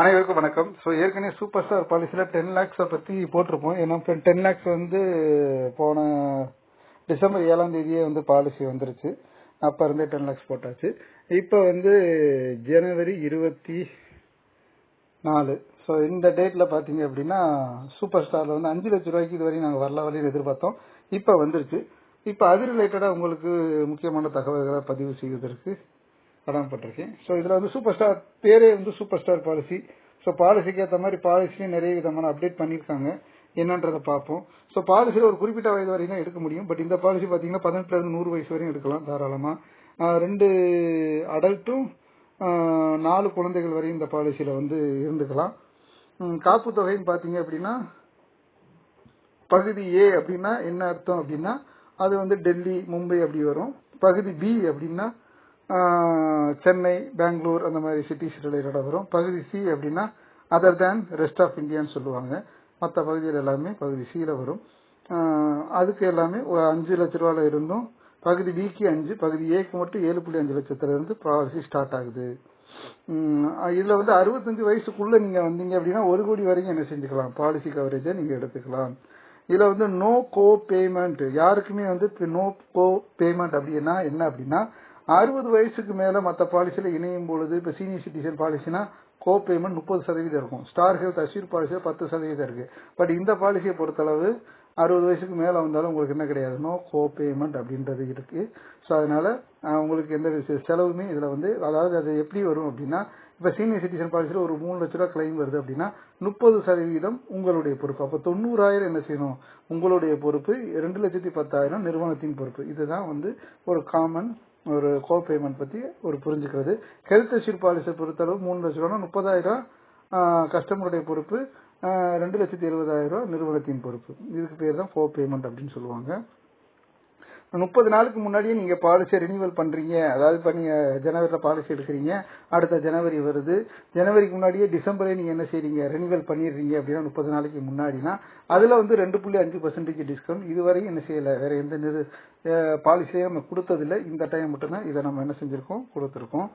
அனைவருக்கும் வணக்கம். ஸோ ஏற்கனவே சூப்பர் ஸ்டார் பாலிசியில் டென் லேக்ஸை பற்றி போட்டிருப்போம். ஏன்னா டென் லேக்ஸ் வந்து போன டிசம்பர் ஏழாம் தேதியே வந்து பாலிசி வந்துருச்சு. அப்போ இருந்தே டென் லேக்ஸ் போட்டாச்சு. இப்போ வந்து ஜனவரி இருபத்தி நாலு. ஸோ இந்த டேட்டில் பார்த்தீங்க அப்படின்னா சூப்பர் ஸ்டாரில் வந்து அஞ்சு லட்ச ரூபாய்க்கு இது வரையும் நாங்கள் வரல வரையும் எதிர்பார்த்தோம். இப்போ வந்துருச்சு. இப்போ அது ரிலேட்டடாக உங்களுக்கு முக்கியமான தகவல்களை பதிவு செய்வதற்கு கடமைப்பட்டிருக்கேன் ஸோ இதில் வந்து சூப்பர் ஸ்டார் பேரே வந்து சூப்பர் ஸ்டார் பாலிசி ஸோ பாலிசிக்கு ஏற்ற மாதிரி பாலிசியும் நிறைய விதமான அப்டேட் பண்ணியிருக்காங்க. என்னன்றதை பார்ப்போம். ஸோ பாலிசியில் ஒரு குறிப்பிட்ட வயது வரையும் தான் எடுக்க முடியும். பட் இந்த பாலிசி பார்த்தீங்கன்னா பதினெட்டுலேருந்து நூறு வயசு வரையும் எடுக்கலாம் தாராளமாக ரெண்டு அடல்ட்டும் நாலு குழந்தைகள் வரையும் இந்த பாலிசியில் வந்து இருந்துக்கலாம். காப்பு தொகைன்னு பார்த்தீங்க அப்படின்னா பகுதி ஏ அப்படின்னா என்ன அர்த்தம் அப்படின்னா அது வந்து டெல்லி மும்பை அப்படி வரும். பகுதி பி அப்படின்னா சென்னை பெங்களூர் அந்த மாதிரி சிட்டிஸ் ரிலேட்டடாக வரும். பகுதி சி அப்படின்னா அதர் தேன் ரெஸ்ட் ஆஃப் இந்தியான்னு சொல்லுவாங்க. மற்ற பகுதியில் எல்லாமே பகுதி சியில் வரும். அதுக்கு எல்லாமே ஒரு அஞ்சு லட்ச ரூபால இருந்தும் பகுதி பிக்கு அஞ்சு பகுதி ஏக்கு மட்டும் ஏழு புள்ளி அஞ்சு லட்சத்துலருந்து பாலிசி ஸ்டார்ட் ஆகுது. இதில் வந்து அறுபத்தஞ்சு வயசுக்குள்ளே நீங்கள் வந்தீங்க அப்படின்னா ஒரு கோடி வரைக்கும் என்ன செஞ்சுக்கலாம்? பாலிசி கவரேஜை நீங்கள் எடுத்துக்கலாம். இதில் வந்து நோ கோ பேமெண்ட் யாருக்குமே வந்து நோ கோ பேமெண்ட் அப்படின்னா என்ன அப்படின்னா அறுபது வயசுக்கு மேல மற்ற பாலிசியில இணையும் பொழுது இப்ப சீனியர் சிட்டிசன் பாலிசினா கோ பேமெண்ட் முப்பது சதவீதம் இருக்கும். ஸ்டார் ஹெல்த் அஷ்யூர் பாலிசியில் பத்து சதவீதம் இருக்கு. பட் இந்த பாலிசியை பொறுத்தளவு அறுபது வயசுக்கு மேல வந்தாலும் உங்களுக்கு என்ன கிடையாது? நோ கோ பேமெண்ட் அப்படின்றது இருக்கு. ஸோ அதனால உங்களுக்கு எந்த செலவுமே இதுல வந்து அதாவது அது எப்படி வரும் அப்படின்னா இப்ப சீனியர் சிட்டிசன் பாலிசியில் ஒரு மூணு லட்ச ரூபாய் கிளைம் வருது அப்படின்னா முப்பது சதவீதம் உங்களுடைய பொறுப்பு. அப்ப தொண்ணூறாயிரம் என்ன செய்யணும்? உங்களுடைய பொறுப்பு ரெண்டு லட்சத்தி பத்தாயிரம் நிறுவனத்தின் பொறுப்பு. இதுதான் வந்து ஒரு காமன் ஒரு கோ பேமெண்ட் பத்தி ஒரு புரிஞ்சுக்கிறது. ஹெல்த் அஷ்யூர் பாலிசி பொறுத்தளவு மூணு லட்ச ரூபா முப்பதாயிரம் கஸ்டமருடைய பொறுப்பு ரெண்டு லட்சத்தி எழுபதாயிரம் ரூபா நிறுவனத்தின் பொறுப்பு. இதுக்கு பேர் தான் கோ பேமெண்ட் அப்படின்னு சொல்லுவாங்க. முப்பது நாளுக்கு முன்னாடியே நீங்க பாலிசியை ரினியூவல் பண்றீங்க. அதாவது இப்ப நீங்க ஜனவரியில பாலிசி எடுக்கிறீங்க. அடுத்த ஜனவரி வருது. ஜனவரிக்கு முன்னாடியே டிசம்பரே நீங்க என்ன செய்றீங்க? ரினியூவல் பண்ணிடுறீங்க அப்படின்னா முப்பது நாளைக்கு முன்னாடினா அதுல வந்து ரெண்டு புள்ளி அஞ்சு பர்சன்டேஜ் டிஸ்கவுண்ட் இதுவரையும் என்ன செய்யல. வேற எந்த நிறு பாலிசியே நம்ம கொடுத்ததில்ல. இந்த டைம் மட்டும்தான் இதை நம்ம என்ன செஞ்சிருக்கோம்? கொடுத்துருக்கோம்.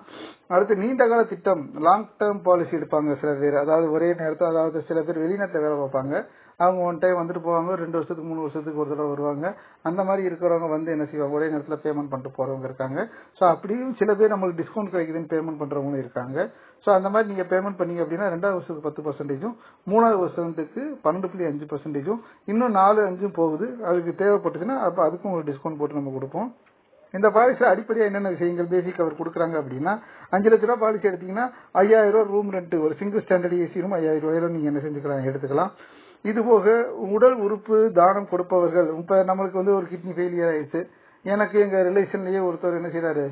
அடுத்து நீண்ட கால திட்டம். லாங் டேர்ம் பாலிசி எடுப்பாங்க சில பேர். அதாவது ஒரே நேரத்தில் அதாவது சில பேர் வெளிநாட்டில் வேலை பார்ப்பாங்க. அவங்க ஒன் டைம் வந்துட்டு போவாங்க ரெண்டு வருஷத்துக்கு மூணு வருஷத்துக்கு ஒரு தடவை வருவாங்க. அந்த மாதிரி இருக்கிறவங்க வந்து என்ன செய்வாங்க? ஒரே நேரத்தில் பேமெண்ட் பண்ணிட்டு போறவங்க இருக்காங்க. ஸோ அப்படியும் சில பேர் நம்மளுக்கு டிஸ்கவுண்ட் கிடைக்குதுன்னு பேமெண்ட் பண்றவங்களும் இருக்காங்க. ஸோ அந்த மாதிரி நீங்க பேமெண்ட் பண்ணீங்க அப்படின்னா ரெண்டாவது வருஷத்துக்கு பத்து பர்சன்டேஜும் மூணாவது வருஷத்துக்கு பன்னெண்டு புள்ளி அஞ்சு பர்சன்டேஜும் இன்னும் நாலு அஞ்சும் போகுது. அதுக்கு தேவைப்பட்டுச்சுன்னா அப்போ அதுக்கும் ஒரு டிஸ்கவுண்ட் போட்டு நம்ம கொடுப்போம். இந்த பாலிசியில் அடிப்படையாக என்னென்ன விஷயங்கள் பேசிக் அவர் கொடுக்குறாங்க அப்படின்னா அஞ்சு லட்ச ரூபா பாலிசி எடுத்தீங்கன்னா ஐயாயிரம் ரூபா ரூம் ரெண்ட் ஒரு சிங்கிள் ஸ்டாண்டர்ட் ஏசி ரூம் ஐயாயிரம் ரூபாயிலும் நீங்கள் என்ன செஞ்சுக்கலாம்? எடுத்துக்கலாம். இது போக உடல் உறுப்பு தானம் கொடுப்பவர்கள். இப்ப நம்மளுக்கு வந்து ஒரு கிட்னி ஃபெயிலியர் ஆயிடுச்சு. எனக்கு எங்க ரிலேஷன்லயே ஒருத்தர் என்ன செய்யறாரு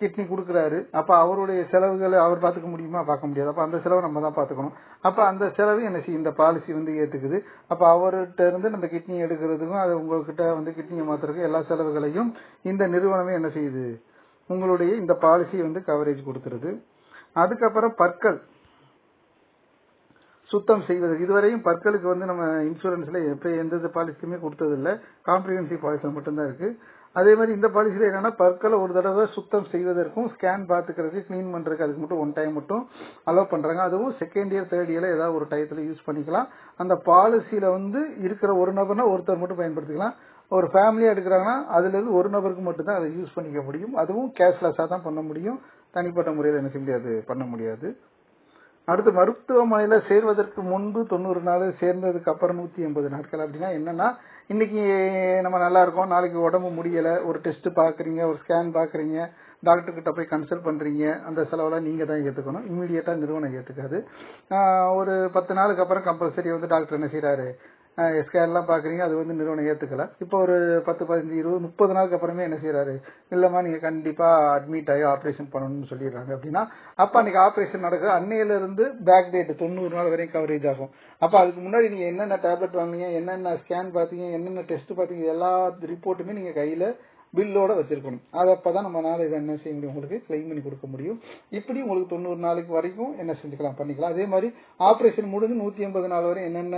கிட்னி கொடுக்குறாரு. அப்ப அவருடைய செலவுகளை அவர் பார்த்துக்க முடியுமா? பார்க்க முடியாது. அப்ப அந்த செலவை நம்ம தான் பார்த்துக்கணும். அப்ப அந்த செலவு என்ன செய்யும்? இந்த பாலிசி வந்து ஏத்துக்குது. அப்ப அவர்கிட்ட இருந்து நம்ம கிட்னி எடுக்கிறதுக்கும் அது உங்ககிட்ட வந்து கிட்னியை மாத்துறதுக்கும் எல்லா செலவுகளையும் இந்த நிறுவனமே என்ன செய்யுது? உங்களுடைய இந்த பாலிசி வந்து கவரேஜ் கொடுத்துருது அதுக்கப்புறம் பற்கள். சுத்தம் செய்வது. இதுவரையும் பற்களுக்கு வந்து நம்ம இன்சூரன்ஸ்ல எப்ப எந்த பாலிசியுமே கொடுத்தது இல்ல காம்ப்ரிஹென்சிவ் பாலிசி மட்டும்தான் இருக்கு. அதே மாதிரி இந்த பாலிசியில என்னன்னா பற்களை ஒரு தடவை சுத்தம் செய்வதற்கும் ஸ்கேன் பாத்துக்கிறதுக்கு க்ளீன் பண்றதுக்கு அதுக்கு மட்டும் ஒன் டைம் மட்டும் அலோவ் பண்றாங்க. அதுவும் செகண்ட் இயர் தேர்ட் இயர்ல ஏதாவது ஒரு டயத்துல யூஸ் பண்ணிக்கலாம். அந்த பாலிசியில வந்து இருக்கிற ஒரு நபர்னா ஒருத்தர் மட்டும் பயன்படுத்திக்கலாம். ஒரு ஃபேமிலியா எடுக்கிறாங்கன்னா அதுல இருந்து ஒரு நபருக்கு மட்டும் தான் அதை யூஸ் பண்ணிக்க முடியும். அதுவும் கேஷ்லெஸ்ஸா தான் பண்ண முடியும். தனிப்பட்ட முறையில் என்ன செய்ய முடியாது? பண்ண முடியாது. அடுத்து மருத்துவமனையில் சேர்வதற்கு முன்பு தொண்ணூறு நாள் சேர்ந்ததுக்கு அப்புறம் நூற்றி எண்பது நாட்கள். அப்படின்னா என்னன்னா இன்னைக்கு நம்ம நல்லா இருக்கோம். நாளைக்கு உடம்பு முடியலை. ஒரு டெஸ்ட் பார்க்குறீங்க ஒரு ஸ்கேன் பார்க்குறீங்க டாக்டர்கிட்ட போய் கன்சல்ட் பண்ணுறீங்க அந்த செலவெல்லாம் நீங்கள் தான் ஏற்றுக்கணும் இமீடியட்டா நிறுவனம் ஏற்றுக்காது ஒரு பத்து நாளுக்கு அப்புறம் கம்பல்சரி வந்து டாக்டர் என்ன செய்கிறாரு ஸ்கேன்லாம் பார்க்குறீங்க அது வந்து நிறுவனம் ஏற்றுக்கல இப்போ ஒரு பத்து பதினஞ்சு இருபது முப்பது நாளுக்கு அப்புறமே என்ன செய்யறாரு இல்லைம்மா நீங்கள் கண்டிப்பாக அட்மிட் ஆகி ஆப்ரேஷன் பண்ணணும்னு சொல்லிடுறாங்க. அப்படின்னா அப்போ அன்னைக்கு ஆப்ரேஷன் நடக்குது. அன்னையிலேருந்து பேக் டேட் தொண்ணூறு நாள் வரையும் கவரேஜ் ஆகும். அப்போ அதுக்கு முன்னாடி நீங்கள் என்னென்ன டேப்லெட் வாங்குனீங்க என்னென்ன ஸ்கேன் பார்த்தீங்க என்னென்ன டெஸ்ட் பார்த்தீங்க எல்லா ரிப்போர்ட்டுமே நீங்கள் கையில் பில்லோட வச்சிருக்கணும். அது அப்பதான் நம்மளால இதை என்ன செய்ய முடியும்? உங்களுக்கு கிளைம் பண்ணி கொடுக்க முடியும். இப்படி உங்களுக்கு தொண்ணூறு நாளைக்கு வரைக்கும் என்ன செஞ்சுக்கலாம் பண்ணிக்கலாம். அதே மாதிரி ஆப்ரேஷன் முடிஞ்சு நூத்தி எண்பது நாள் வரை என்னென்ன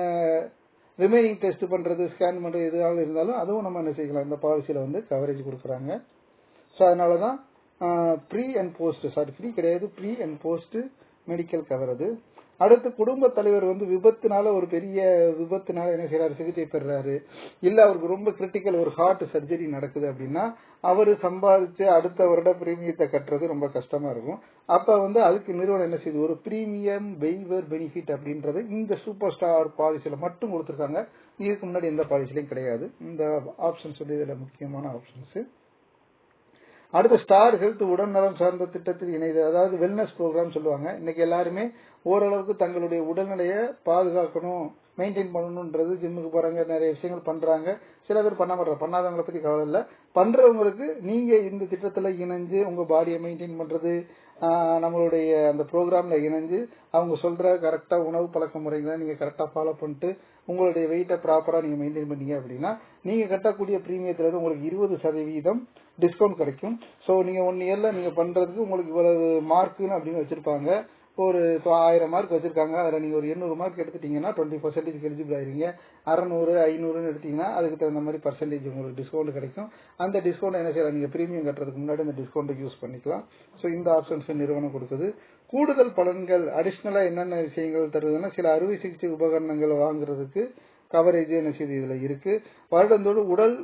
ரிமைனிங் டெஸ்ட் பண்ணுறது ஸ்கேன் பண்ணுறது எதுவாக இருந்தாலும் அதுவும் நம்ம என்ன செய்யலாம். இந்த பாலிசியில் வந்து கவரேஜ் கொடுக்குறாங்க. ஸோ அதனால தான் pre and post sorry pre கிடையாது. Pre and post medical cover அது. அடுத்து குடும்ப தலைவர் வந்து விபத்துனால ஒரு பெரிய விபத்துனால என்ன செய்யறாரு சிகிச்சை பெறுறாரு இல்ல அவருக்கு ரொம்ப கிரிட்டிக்கல் ஒரு ஹார்ட் சர்ஜரி நடக்குது அப்படின்னா அவரு சம்பாதிச்சு அடுத்த வருட பிரீமியத்தை கட்டுறது ரொம்ப கஷ்டமா இருக்கும். அப்ப வந்து அதுக்கு நிறுவனம் என்ன செய்யுது? ஒரு பிரீமியம் வெய்வர் பெனிஃபிட் அப்படின்றது இந்த சூப்பர் ஸ்டார் பாலிசியில மட்டும் கொடுத்துருக்காங்க. இதுக்கு முன்னாடி எந்த பாலிசிலையும் கிடையாது. இந்த ஆப்ஷன்ஸ் வந்து இதுல முக்கியமான ஆப்ஷன்ஸ் அடுத்து ஸ்டார் ஹெல்த் உடல்நலம் சார்ந்த திட்டத்தில் இணைது அதாவது வெல்னஸ் ப்ரோக்ராம் சொல்லுவாங்க. இன்னைக்கு எல்லாருமே ஓரளவுக்கு தங்களுடைய உடல்நிலையை பாதுகாக்கணும் மெயின்டைன் பண்ணணுன்றது ஜிம்முக்கு போறாங்க நிறைய விஷயங்கள் பண்றாங்க. சில பேர் பண்ண மாட்டாங்க. பண்ணாதவங்களை பத்தி கவலை இல்லை. பண்றவங்களுக்கு நீங்க இந்த திட்டத்துல இணைஞ்சு உங்க பாடியை மெயின்டைன் பண்றது நம்மளுடைய அந்த ப்ரோக்ராம்ல இணைஞ்சு அவங்க சொல்ற கரெக்டா உணவு பழக்க முறைகளை நீங்க கரெக்டா ஃபாலோ பண்ணிட்டு உங்களுடைய வெயிட்டை ப்ராப்பரா நீங்க மெயின்டைன் பண்ணீங்க அப்படின்னா நீங்க கட்டக்கூடிய ப்ரீமியத்தில் இருந்து உங்களுக்கு இருபது சதவீதம் டிஸ்கவுண்ட் கிடைக்கும். ஸோ நீங்க ஒன் இயர்ல நீங்க பண்றதுக்கு உங்களுக்கு இவ்வளவு மார்க்குன்னு அப்படின்னு வச்சிருப்பாங்க. ஒரு இப்போ ஆயிரம் மார்க் வச்சுருக்காங்க. அதில் நீங்கள் ஒரு எண்ணூறு மார்க் எடுத்துட்டீங்கன்னா டுவெண்ட்டி பர்சன்டேஜ் எலிஜிபிள் ஆயிருங்க அறநூறு ஐநூறுன்னு எடுத்தீங்கன்னா அதுக்கு தகுந்த மாதிரி பர்சன்டேஜ் உங்களுக்கு டிஸ்கவுண்ட் கிடைக்கும். அந்த டிஸ்கவுண்ட் என்ன செய்யலாம்? நீங்கள் ப்ரீமியம் கட்டுறதுக்கு முன்னாடி அந்த டிஸ்கவுண்ட்டை யூஸ் பண்ணிக்கலாம். ஸோ இந்த ஆப்ஷன்ஸ் நிறுவனம் கொடுக்குது. கூடுதல் பலன்கள் அடிஷ்னலாக என்னென்ன விஷயங்கள் தருதுன்னா சில அறுவை சிகிச்சை உபகரணங்கள் வாங்குறதுக்கு கவரேஜ் என்ன செய்யுது இதில் இருக்குது வருடந்தோறும் உடல்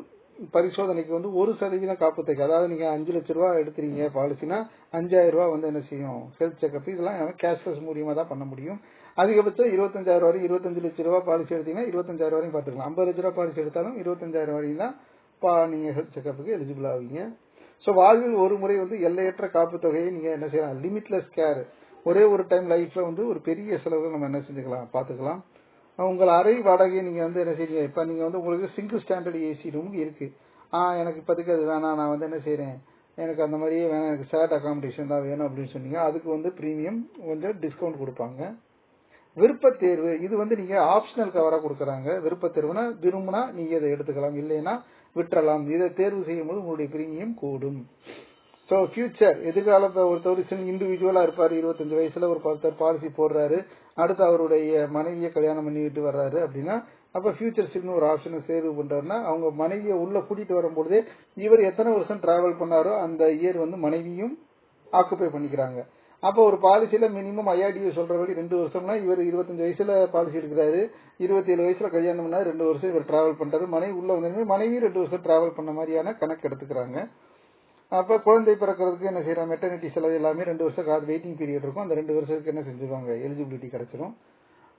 பரிசோதனைக்கு வந்து ஒரு சதவீதம் காப்புத்தொகை. அதாவது நீங்க அஞ்சு லட்ச ரூபா எடுத்துறீங்க பாலிசினா அஞ்சாயிரம் ரூபா வந்து என்ன செய்யும்? ஹெல்த் செக்அப் இதெல்லாம் கேஷ்லெஸ் மூலியமா தான் பண்ண முடியும். அதிகபட்சம் இருபத்தஞ்சாயிரம் வரையும் இருபத்தஞ்சு லட்ச ரூபா பாலிசி எடுத்தீங்கன்னா இருபத்தஞ்சாயிரம் வரையும் பாத்துக்கலாம் ஐம்பது லட்ச ரூபா பாலிசி எடுத்தாலும் இருபத்தஞ்சாயிரம் வரையும் தான் பா- நீங்க ஹெல்த் செக்அப்புக்கு எலிஜிபிள் ஆவீங்க. ஸோ வாழ்வில் ஒரு முறை வந்து எல்லையற்ற காப்பு தொகையை நீங்க என்ன செய்யலாம்? லிமிட்லெஸ் கேர் ஒரே ஒரு டைம் லைஃப்ல வந்து ஒரு பெரிய செலவு நம்ம என்ன செஞ்சுக்கலாம்? பாத்துக்கலாம் உங்கள் அறை வாடகை நீங்கள் வந்து என்ன செய்யுங்க இப்போ நீங்கள் வந்து உங்களுக்கு சிங்கிள் ஸ்டாண்டர்ட் ஏசி ரூம் இருக்குது ஆ எனக்கு இப்போதைக்கு அது வேணாம். நான் வந்து என்ன செய்கிறேன் எனக்கு அந்த மாதிரியே வேணாம். எனக்கு ஷேர்ட் அகாமடேஷன் தான் வேணும் அப்படின்னு சொன்னீங்க. அதுக்கு வந்து ப்ரீமியம் கொஞ்சம் டிஸ்கவுண்ட் கொடுப்பாங்க. விருப்பத்தேர்வு இது வந்து நீங்கள் ஆப்ஷனல் கவராக கொடுக்குறாங்க. விருப்ப தேர்வுனா விரும்பினா நீங்கள் இதை எடுத்துக்கலாம். இல்லைன்னா விட்டுறலாம். இதை தேர்வு செய்யும் போது உங்களுடைய ப்ரீமியம் கூடும். ஸோ ஃபியூச்சர் எதிர்காலத்தை ஒருத்தர் இண்டிவிஜுவலாக இருப்பார். இருபத்தஞ்சு வயசில் ஒரு பத்தர் பாலிசி போடுறாரு. அடுத்து அவருடைய மனைவியை கல்யாணம் பண்ணிட்டு வர்றாரு அப்படின்னா அப்ப ஃபியூச்சர்ஸ்னு ஒரு ஆப்ஷனை சேவ் பண்றாருன்னா அவங்க மனைவியை உள்ள கூட்டிட்டு வரும்பொழுதே இவர் எத்தனை வருஷம் டிராவல் பண்ணாரோ அந்த இயர் வந்து மனைவியும் ஆக்குப்பை பண்ணிக்கிறாங்க. அப்ப ஒரு பாலிசியில மினிமம் ஐஆர்டிஓ சொல்றபடி ரெண்டு வருஷம்னா இவர் இருபத்தஞ்சு வயசுல பாலிசி எடுக்கிறாரு இருபத்தி ஏழு வயசுல கல்யாணம் பண்ணா ரெண்டு வருஷம் இவர் டிராவல் பண்றாரு மனைவி உள்ள வந்து மனைவி ரெண்டு வருஷம் டிராவல் பண்ண மாதிரியான கணக்கு எடுத்துக்கிறாங்க. அப்போ குழந்தை பிறக்கிறதுக்கு என்ன செய்யறாங்க? மெட்டர்னிட்டி செலவு எல்லாமே ரெண்டு வருஷம் காது வெயிட்டிங் பீரியட் இருக்கும். அந்த ரெண்டு வருஷத்துக்கு என்ன செஞ்சுருவாங்க? எலிஜிபிலிட்டி கிடைச்சிரும்.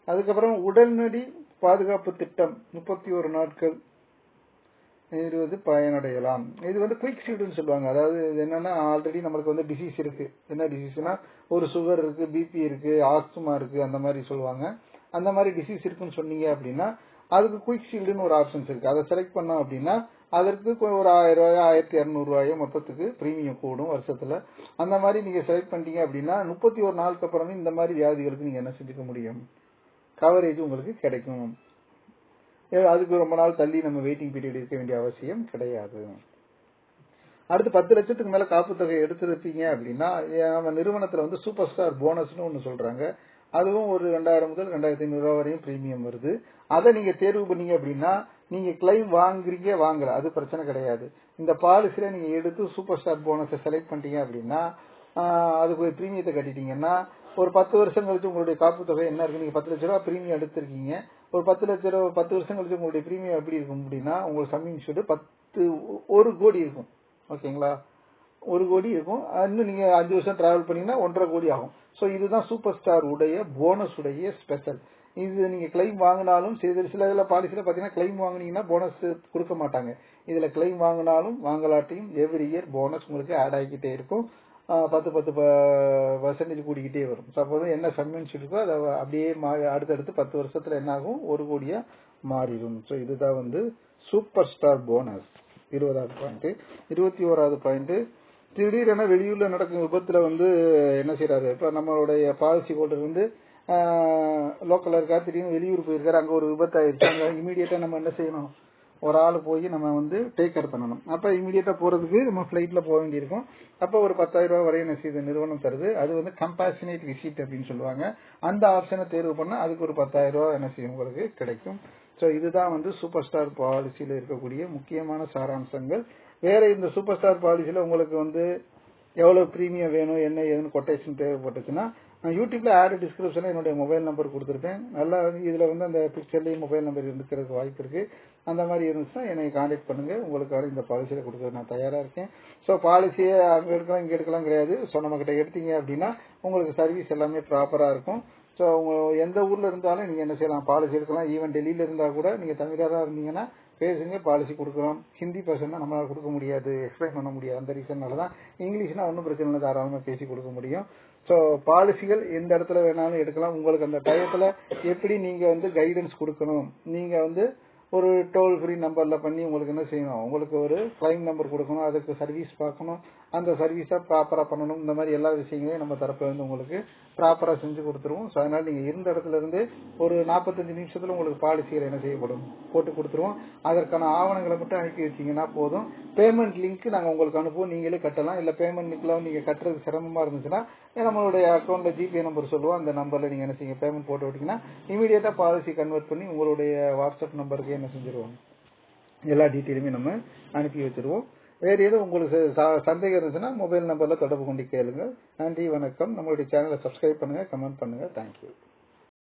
அதுக்கப்புறம் உடல்நடி பாதுகாப்பு திட்டம் முப்பத்தி ஒரு நாட்கள் இருபது பயனடையலாம். இது வந்து குயிக் ஷீட்னு சொல்லுவாங்க. அதாவது இது என்னன்னா ஆல்ரெடி நம்மளுக்கு வந்து டிசீஸ் இருக்கு. என்ன டிசீஸ்னா ஒரு சுகர் இருக்கு பிபி இருக்கு ஆஸ்துமா இருக்கு அந்த மாதிரி சொல்லுவாங்க. அந்த மாதிரி டிசீஸ் இருக்குன்னு சொன்னீங்க அப்படின்னா அதுக்கு குயிக் ஷீல்டுன்னு ஒரு ஆப்ஷன்ஸ் இருக்கு. அதை செலக்ட் பண்ணோம் அப்படின்னா அதற்கு ஒரு ஆயிரம் ரூபாய் ஆயிரத்தி இரநூறுவாயோ மொத்தத்துக்கு ப்ரீமியம் கூடும் வருஷத்தில். அந்த மாதிரி நீங்கள் செலக்ட் பண்ணிட்டீங்க அப்படின்னா முப்பத்தி ஒரு நாளுக்கு அப்புறம் இந்த மாதிரி வியாதிகளுக்கு நீங்கள் என்ன செஞ்சுக்க முடியும்? கவரேஜ் உங்களுக்கு கிடைக்கும். ஏ, அதுக்கு ரொம்ப நாள் தள்ளி நம்ம வெயிட்டிங் பீரியட் இருக்க வேண்டிய அவசியம் கிடையாது. அடுத்து பத்து லட்சத்துக்கு மேல காப்பு தொகை எடுத்திருப்பீங்க அப்படின்னா நம்ம நிறுவனத்துல வந்து சூப்பர் ஸ்டார் போனஸ்னு ஒன்று சொல்றாங்க. அதுவும் ஒரு ரெண்டாயிரம் முதல் ரெண்டாயிரத்தி ஐநூறு வரையும் பிரீமியம் வருது. அதை நீங்க தேர்வு பண்ணீங்க அப்படின்னா நீங்க கிளைம் வாங்குறீங்க வாங்கல. அது பிரச்சனை கிடையாது. இந்த பாலிசில நீங்க எடுத்து சூப்பர் ஸ்டார் போனஸை செலக்ட் பண்ணிட்டீங்க அப்படின்னா அதுக்கு ஒரு பிரீமியத்தை கட்டிட்டீங்கன்னா ஒரு பத்து வருஷம் கழிச்சு உங்களுடைய காப்பு தொகை என்ன இருக்கு? நீங்க பத்து லட்ச ரூபா பிரீமியம் எடுத்திருக்கீங்க. ஒரு பத்து லட்ச ரூபா பத்து வருஷம் கழிச்சு உங்களுடைய பிரீமியம் எப்படி இருக்கும் அப்படின்னா உங்களுக்கு சம் இன்சூர்டு பத்து ஒரு கோடி இருக்கும். ஓகேங்களா? ஒரு கோடி இருக்கும். இன்னும் நீங்கள் அஞ்சு வருஷம் ட்ராவல் பண்ணீங்கன்னா ஒன்றரை கோடி ஆகும். ஸோ இதுதான் சூப்பர் ஸ்டார் உடைய போனஸ் உடைய ஸ்பெஷல் இது நீங்கள் கிளைம் வாங்கினாலும் சில சில இதில் பாலிசியில் பார்த்தீங்கன்னா கிளைம் வாங்கினீங்கன்னா போனஸ் கொடுக்க மாட்டாங்க. இதில் கிளைம் வாங்கினாலும் வாங்கலாட்டியும் எவ்ரி இயர் போனஸ் உங்களுக்கு ஆட் ஆகிக்கிட்டே இருக்கும். பத்து பத்து பர்சன்டேஜ் கூடிக்கிட்டே வரும். சப்போஸ் என்ன சம்மென்ஸ் இருக்கோ அதை அப்படியே மா- அடுத்தடுத்து பத்து வருஷத்தில் என்ன ஆகும்? ஒரு கோடியாக மாறிடும். ஸோ இதுதான் வந்து சூப்பர் ஸ்டார் போனஸ் இருபதாவது பாயிண்ட் இருபத்தி ஓராவது பாயிண்ட் திடீரென வெளியூர்ல நடக்கும் விபத்துல வந்து என்ன செய்யறாரு இப்ப நம்மளுடைய பாலிசி ஹோல்டர் வந்து லோக்கல்ல இருக்கா திடீர்னு வெளியூர் போயிருக்காரு. அங்க ஒரு விபத்து ஆயிடுச்சு அங்க இமீடியட்டா நம்ம என்ன செய்யணும்? ஒரு ஆள் போய் நம்ம வந்து டேக் கேர் பண்ணணும். அப்ப இமீடியட்டா போறதுக்கு நம்ம பிளைட்ல போக வேண்டியிருக்கும். அப்ப ஒரு பத்தாயிரம் ரூபாய் வரை என்ன செய்யுது நிறுவனம் தருது. அது வந்து கம்பாஷனேட் விசிட் அப்படின்னு சொல்லுவாங்க. அந்த ஆப்ஷனை தேர்வு பண்ணா அதுக்கு ஒரு பத்தாயிரம் ரூபாய் என்ன செய்யும் உங்களுக்கு கிடைக்கும். சோ இதுதான் வந்து சூப்பர் ஸ்டார் பாலிசியில இருக்கக்கூடிய முக்கியமான சாராம்சங்கள். வேற இந்த சூப்பர் ஸ்டார் பாலிசியில உங்களுக்கு வந்து எவ்வளவு ப்ரீமியம் வேணும் என்ன ஏதுன்னு கொட்டேஷன் தேவைப்பட்டுச்சுன்னா நான் யூடியூப்ல ஆட் டிஸ்கிரிப்ஷன்ல என்னுடைய மொபைல் நம்பர் கொடுத்துருப்பேன். நல்லா வந்து இதுல வந்து அந்த பிக்சர்லயும் மொபைல் நம்பர் இருக்கிறதுக்கு வாய்ப்பு இருக்கு. அந்த மாதிரி இருந்துச்சுன்னா என்னை காண்டாக்ட் பண்ணுங்க. உங்களுக்கான இந்த பாலிசியில கொடுக்க நான் தயாரா இருக்கேன். ஸோ பாலிசியை அங்கே எடுக்கலாம் இங்கே எடுக்கலாம் கிடையாது. ஸோ நம்ம கிட்ட எடுத்தீங்க அப்படின்னா உங்களுக்கு சர்வீஸ் எல்லாமே ப்ராப்பரா இருக்கும். ஸோ அவங்க எந்த ஊரில் இருந்தாலும் நீங்கள் என்ன செய்யலாம்? பாலிசி எடுக்கலாம். ஈவன் டெல்லியில் இருந்தால் கூட நீங்கள் தமிழராக இருந்தீங்கன்னா பேசுங்க பாலிசி கொடுக்குறோம் ஹிந்தி பர்சன்னா நம்மளால் கொடுக்க முடியாது. எக்ஸ்பிளைன் பண்ண முடியாது. அந்த ரீசன்னால தான். இங்கிலீஷ்னா ஒன்றும் பிரச்சனை இல்லை. தாராளமாக பேசி கொடுக்க முடியும். ஸோ பாலிசிகள் எந்த இடத்துல வேணாலும் எடுக்கலாம். உங்களுக்கு அந்த டயத்தில் எப்படி நீங்கள் வந்து கைடன்ஸ் கொடுக்கணும்? நீங்கள் வந்து ஒரு டோல் ஃப்ரீ நம்பரில் பண்ணி உங்களுக்கு என்ன செய்யணும்? உங்களுக்கு ஒரு கிளைம் நம்பர் கொடுக்கணும். அதுக்கு சர்வீஸ் பார்க்கணும். அந்த சர்வீஸை ப்ராப்பராக பண்ணணும். இந்த மாதிரி எல்லா விஷயங்களையும் நம்ம தரப்பில் வந்து உங்களுக்கு ப்ராப்பராக செஞ்சு கொடுத்துருவோம். ஸோ அதனால் நீங்கள் இருந்த இடத்துல இருந்து ஒரு நாற்பத்தஞ்சு நிமிஷத்தில் உங்களுக்கு பாலிசிகள் என்ன செய்யப்படும்? போட்டு கொடுத்துருவோம். அதற்கான ஆவணங்களை மட்டும் அனுப்பி வச்சீங்கன்னா போதும். பேமெண்ட் லிங்க் நாங்கள் உங்களுக்கு அனுப்புவோம். நீங்களே கட்டலாம். இல்லை பேமெண்ட் லிங்க்லாம் நீங்கள் கட்டுறது சிரமமாக இருந்துச்சுன்னா நம்மளுடைய அக்கௌண்ட்டில் ஜிபே நம்பர் சொல்லுவோம். அந்த நம்பரில் நீங்கள் என்ன செய்யுங்க? பேமெண்ட் போட்டு விட்டிங்கன்னா இமீடியட்டாக பாலிசி கன்வெர்ட் பண்ணி உங்களுடைய வாட்ஸ்அப் நம்பருக்கு என்ன செஞ்சிருவோம்? எல்லா டீட்டெயிலுமே நம்ம அனுப்பி வச்சிருவோம். வேற ஏதோ உங்களுக்கு சந்தேகம் இருந்துச்சுன்னா மொபைல் நம்பர்ல தொடர்பு கொண்டு கேளுங்க. நன்றி வணக்கம். நம்மளுடைய சேனலை சப்ஸ்கிரைப் பண்ணுங்க கமெண்ட் பண்ணுங்க. தேங்க்யூ